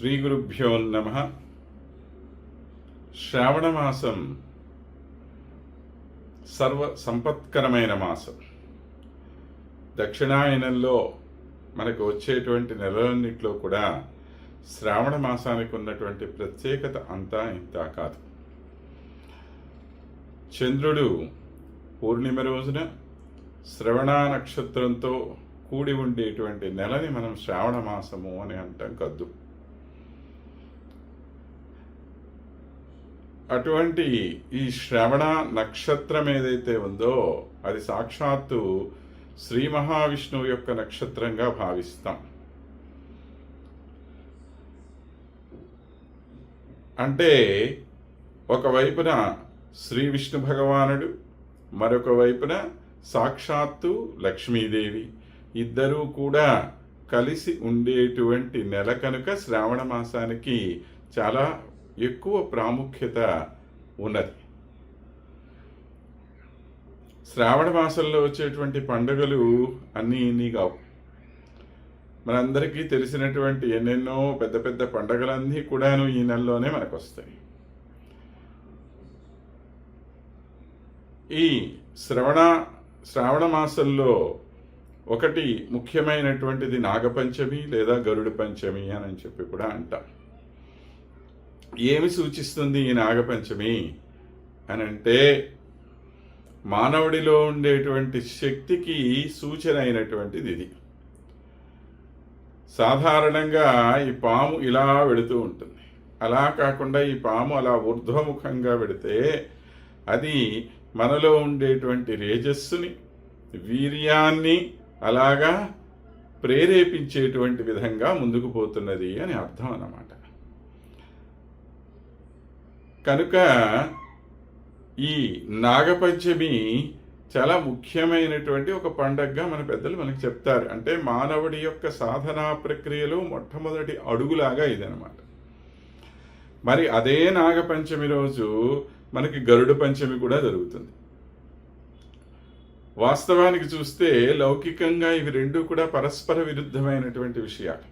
శ్రీ గురుభ్యో నమ. శ్రావణమాసం సర్వ సంపత్కరమైన మాసం. దక్షిణాయనంలో మనకు వచ్చేటువంటి నెలలన్నింటిలో కూడా శ్రావణ మాసానికి ఉన్నటువంటి ప్రత్యేకత అంతా ఇంత కాదు. చంద్రుడు పూర్ణిమ రోజున శ్రవణ నక్షత్రంతో కూడి ఉండేటువంటి నెలని మనం శ్రావణ మాసము అని అంటాం కద్దు. అటువంటి ఈ శ్రవణ నక్షత్రం ఏదైతే ఉందో అది సాక్షాత్తు శ్రీ మహావిష్ణువు యొక్క నక్షత్రంగా భావిస్తాం. అంటే ఒకవైపున శ్రీ విష్ణు భగవానుడు మరొక వైపున సాక్షాత్తు లక్ష్మీదేవి. ఇద్దరూ కూడా కలిసి ఉండేటువంటి నెల కనుక శ్రావణ మాసానికి చాలా ఎక్కువ ప్రాముఖ్యత ఉన్నది. శ్రావణ మాసంలో వచ్చేటువంటి పండుగలు అన్నీ నీగావు కావు. మనందరికీ తెలిసినటువంటి ఎన్నెన్నో పెద్ద పెద్ద పండగలన్నీ కూడాను ఈ నెలలోనే మనకు వస్తాయి ఈ శ్రవణ శ్రావణ మాసంలో ఒకటి ముఖ్యమైనటువంటిది నాగపంచమి లేదా గరుడ పంచమి అని చెప్పి కూడా అంటాం. ఏమి సూచిస్తుంది ఈ నాగపంచమి అని అంటే మానవుడిలో ఉండేటువంటి శక్తికి సూచన అయినటువంటిది ఇది. సాధారణంగా ఈ పాము ఇలా వెళుతూ ఉంటుంది. అలా కాకుండా ఈ పాము అలా ఊర్ధ్వముఖంగా వెడితే అది మనలో ఉండేటువంటి రేజస్సుని వీర్యాన్ని అలాగా ప్రేరేపించేటువంటి విధంగా ముందుకు పోతున్నది అని అర్థం అన్నమాట. కనుక ఈ నాగపంచమి చాలా ముఖ్యమైనటువంటి ఒక పండగగా మన పెద్దలు మనకి చెప్తారు. అంటే మానవుడి యొక్క సాధనా ప్రక్రియలో మొట్టమొదటి అడుగులాగా ఇదనమాట మరి అదే నాగపంచమి రోజు మనకి గరుడ పంచమి కూడా జరుగుతుంది. వాస్తవానికి చూస్తే లౌకికంగా ఇవి రెండు కూడా పరస్పర విరుద్ధమైనటువంటి విషయాలు.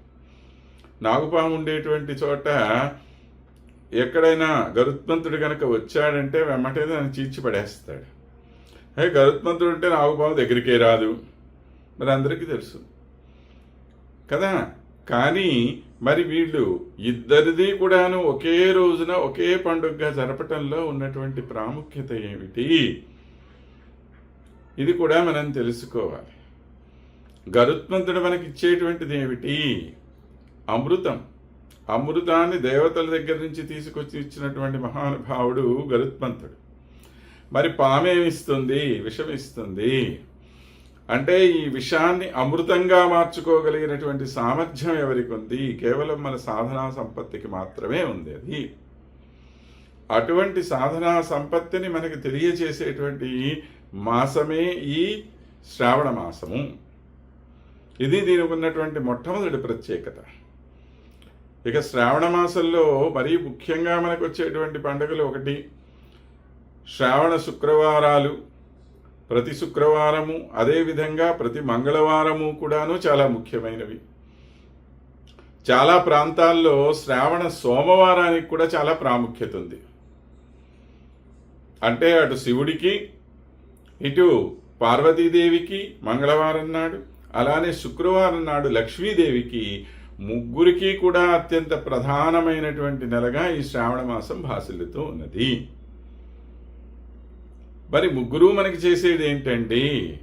నాగుపాము ఉండేటువంటి చోట ఎక్కడైనా గరుత్మంతుడు కనుక వచ్చాడంటే వెమ్మటే దాన్ని చీల్చి పడేస్తాడు. అదే గరుత్మంతుడు అంటే నాగుపాము దగ్గరికే రాదు. మరి అందరికీ తెలుసు. కదా? కానీ మరి వీళ్ళు ఇద్దరిది కూడాను ఒకే రోజున ఒకే పండుగగా జరపటంలో ఉన్నటువంటి ప్రాముఖ్యత ఏమిటి? ఇది కూడా మనం తెలుసుకోవాలి. గరుత్మంతుడు మనకి ఇచ్చేటువంటిది ఏమిటి? అమృతం. అమృతాన్ని దేవతల దగ్గర నుంచి తీసుకొచ్చి ఇచ్చినటువంటి మహానుభావుడు గరుత్మంతుడు. మరి పామేమిస్తుంది? విషమిస్తుంది? అంటే ఈ విషాన్ని అమృతంగా మార్చుకోగలిగినటువంటి సామర్థ్యం ఎవరికి ఉంది కేవలం మన సాధనా సంపత్తికి మాత్రమే ఉంది అది. అటువంటి సాధనా సంపత్తిని మనకి తెలియచేసేటువంటి మాసమే ఈ శ్రావణ మాసము. ఇది దీనికి ఉన్నటువంటి మొట్టమొదటి ప్రత్యేకత. ఇక శ్రావణ మాసంలో మరీ ముఖ్యంగా మనకు వచ్చేటువంటి పండుగలు ఒకటి. శ్రావణ శుక్రవారాలు. ప్రతి శుక్రవారము అదేవిధంగా ప్రతి మంగళవారము కూడాను చాలా ముఖ్యమైనవి. చాలా ప్రాంతాల్లో శ్రావణ సోమవారానికి కూడా చాలా ప్రాముఖ్యత ఉంది. అంటే అటు శివుడికి ఇటు పార్వతీదేవికి మంగళవారం నాడు అలానే శుక్రవారం నాడు లక్ష్మీదేవికి ముగ్గురికి కూడా అత్యంత ప్రధానమైనటువంటి నెలగా ఈ శ్రావణ మాసం భాసిల్లుతూ ఉన్నది. మరి ముగ్గురు మనకి చేసేది ఏంటండి?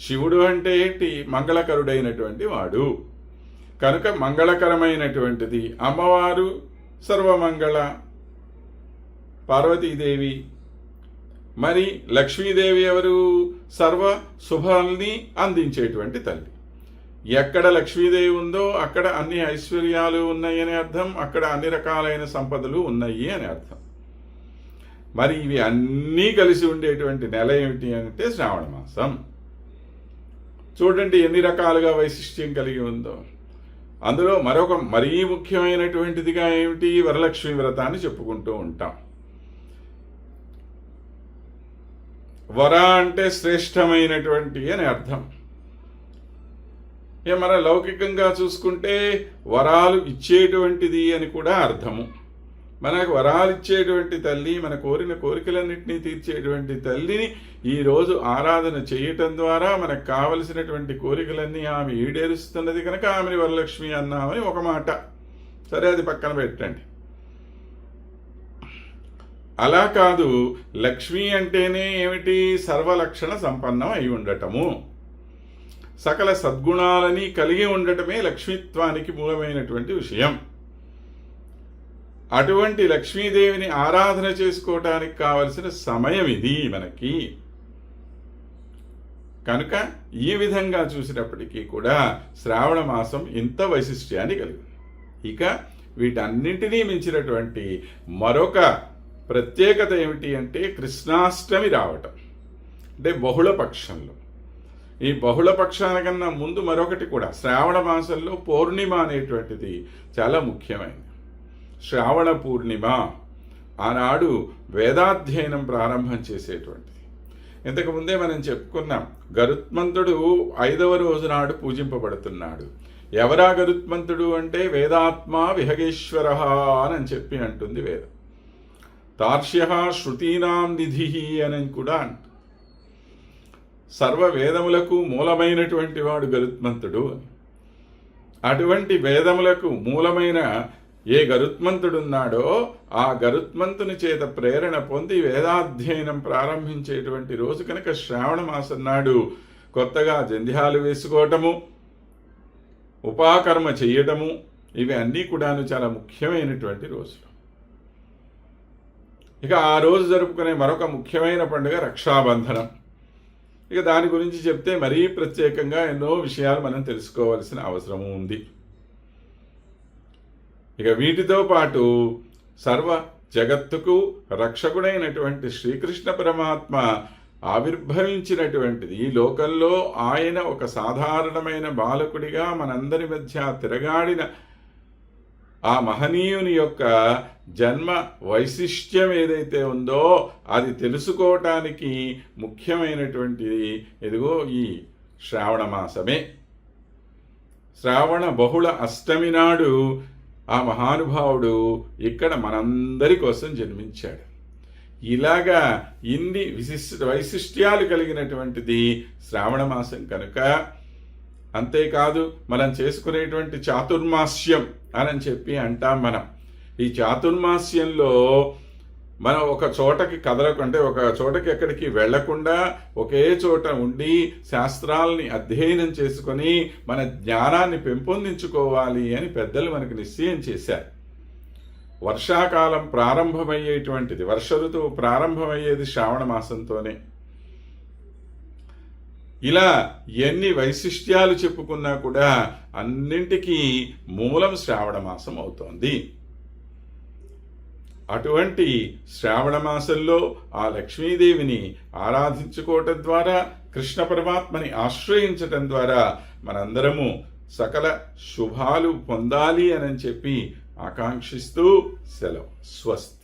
శివుడు అంటే ఏంటి? మంగళకరుడైనటువంటి వాడు. కనుక మంగళకరమైనటువంటిది అమ్మవారు సర్వమంగళ. పార్వతీదేవి. మరి లక్ష్మీదేవి ఎవరు? సర్వ శుభాల్ని అందించేటువంటి తల్లి. ఎక్కడ లక్ష్మీదేవి ఉందో అక్కడ అన్ని ఐశ్వర్యాలు ఉన్నాయి అని అర్థం అక్కడ అన్ని రకాలైన సంపదలు ఉన్నాయి అని అర్థం. మరి ఇవి అన్నీ కలిసి ఉండేటువంటి నెల ఏమిటి అంటే శ్రావణ మాసం. చూడండి ఎన్ని రకాలుగా వైశిష్ట్యం కలిగి ఉందో. అందులో మరొక మరీ ముఖ్యమైనటువంటిదిగా ఏమిటి? వరలక్ష్మి వ్రతాన్ని చెప్పుకుంటూ ఉంటాం. వర అంటే శ్రేష్టమైనటువంటి అని అర్థం. ఇక మన లౌకికంగా చూసుకుంటే వరాలు ఇచ్చేటువంటిది అని కూడా అర్థము. మనకు వరాలు ఇచ్చేటువంటి తల్లి మన కోరిన కోరికలన్నింటినీ తీర్చేటువంటి తల్లిని ఈరోజు ఆరాధన చేయటం ద్వారా మనకు కావలసినటువంటి కోరికలన్నీ ఆమె ఈడేరుస్తున్నది కనుక ఆమెని వరలక్ష్మి అన్నామని ఒక మాట. సరే అది పక్కన పెట్టండి. అలా కాదు లక్ష్మి అంటేనే ఏమిటి? సర్వలక్షణ సంపన్నం అయి ఉండటము. సకల సద్గుణాలని కలిగి ఉండటమే లక్ష్మిత్వానికి మూలమైనటువంటి విషయం. అటువంటి లక్ష్మీదేవిని ఆరాధన చేసుకోవటానికి కావలసిన సమయం ఇది మనకి. కనుక ఈ విధంగా చూసినప్పటికీ కూడా శ్రావణ మాసం ఇంత వైశిష్ట్యాన్ని కలిగింది ఇక వీటన్నింటినీ మించినటువంటి మరొక ప్రత్యేకత ఏమిటి అంటే కృష్ణాష్టమి రావటం. అంటే బహుళ పక్షంలో ఈ బహుళ పక్షానికన్నా ముందు మరొకటి కూడా. శ్రావణ మాసంలో పౌర్ణిమ అనేటువంటిది చాలా ముఖ్యమైనది. శ్రావణ పూర్ణిమ ఆనాడు వేదాధ్యయనం ప్రారంభం చేసేటువంటిది. ఇంతకుముందే మనం చెప్పుకున్నాం గరుత్మంతుడు ఐదవ రోజు నాడు పూజింపబడుతున్నాడు. ఎవరా గరుత్మంతుడు అంటే? వేదాత్మ విహగేశ్వర అని చెప్పి అంటుంది వేదం. తార్ష్య శృతీనాం నిధి అని కూడా అంటుంది సర్వ వేదములకు మూలమైనటువంటి వాడు గరుత్మంతుడు అటువంటి వేదములకు మూలమైన ఏ గరుత్మంతుడున్నాడో ఆ గరుత్మంతుని చేత ప్రేరణ పొంది వేదాధ్యయనం ప్రారంభించేటువంటి రోజు కనుక శ్రావణ మాసం నాడు కొత్తగా జంధ్యాలు వేసుకోవటము ఉపాకర్మ చేయటము ఇవి అన్నీ కూడాను చాలా ముఖ్యమైనటువంటి రోజులు. ఇక ఆ రోజు జరుపుకునే మరొక ముఖ్యమైన పండుగ రక్షాబంధనం. ఇక దాని గురించి చెప్తే మరీ ప్రత్యేకంగా ఎన్నో విషయాలు మనం తెలుసుకోవాల్సిన అవసరం ఉంది. ఇక వీటితో పాటు సర్వ జగత్తుకు రక్షకుడైనటువంటి శ్రీకృష్ణ పరమాత్మ ఆవిర్భవించినటువంటిది. ఈ లోకంలో ఆయన ఒక సాధారణమైన బాలకుడిగా మనందరి మధ్య తిరగాడిన ఆ మహనీయుని యొక్క జన్మ వైశిష్ట్యం ఏదైతే ఉందో అది తెలుసుకోవటానికి ముఖ్యమైనటువంటిది ఎదుగో ఈ శ్రావణ మాసమే. శ్రావణ బహుళ అష్టమి నాడు ఆ మహానుభావుడు ఇక్కడ మనందరి కోసం జన్మించాడు. ఇలాగా ఇన్ని విశిష్ట వైశిష్ట్యాలు కలిగినటువంటిది శ్రావణ మాసం కనుక అంతేకాదు మనం చేసుకునేటువంటి చాతుర్మాస్యం అని చెప్పి అంటాం మనం. ఈ చాతుర్మాస్యంలో మనం ఒక చోటకి కదలకుంటే ఒక చోటకి ఎక్కడికి వెళ్ళకుండా ఒకే చోట ఉండి శాస్త్రాలని అధ్యయనం చేసుకొని మన జ్ఞానాన్ని పెంపొందించుకోవాలి అని పెద్దలు మనకు నిశ్చయం చేశారు. వర్షాకాలం ప్రారంభమయ్యేటువంటిది వర్ష ఋతువు ప్రారంభమయ్యేది శ్రావణ మాసంతోనే. ఇలా ఎన్ని వైశిష్ట్యాలు చెప్పుకున్నా కూడా అన్నింటికీ మూలం శ్రావణ మాసం అవుతోంది. అటువంటి శ్రావణ మాసంలో ఆ లక్ష్మీదేవిని ఆరాధించుకోవటం ద్వారా కృష్ణ పరమాత్మని ఆశ్రయించటం ద్వారా మనందరము సకల శుభాలు పొందాలి అని చెప్పి ఆకాంక్షిస్తూ సెలవు. స్వస్తి.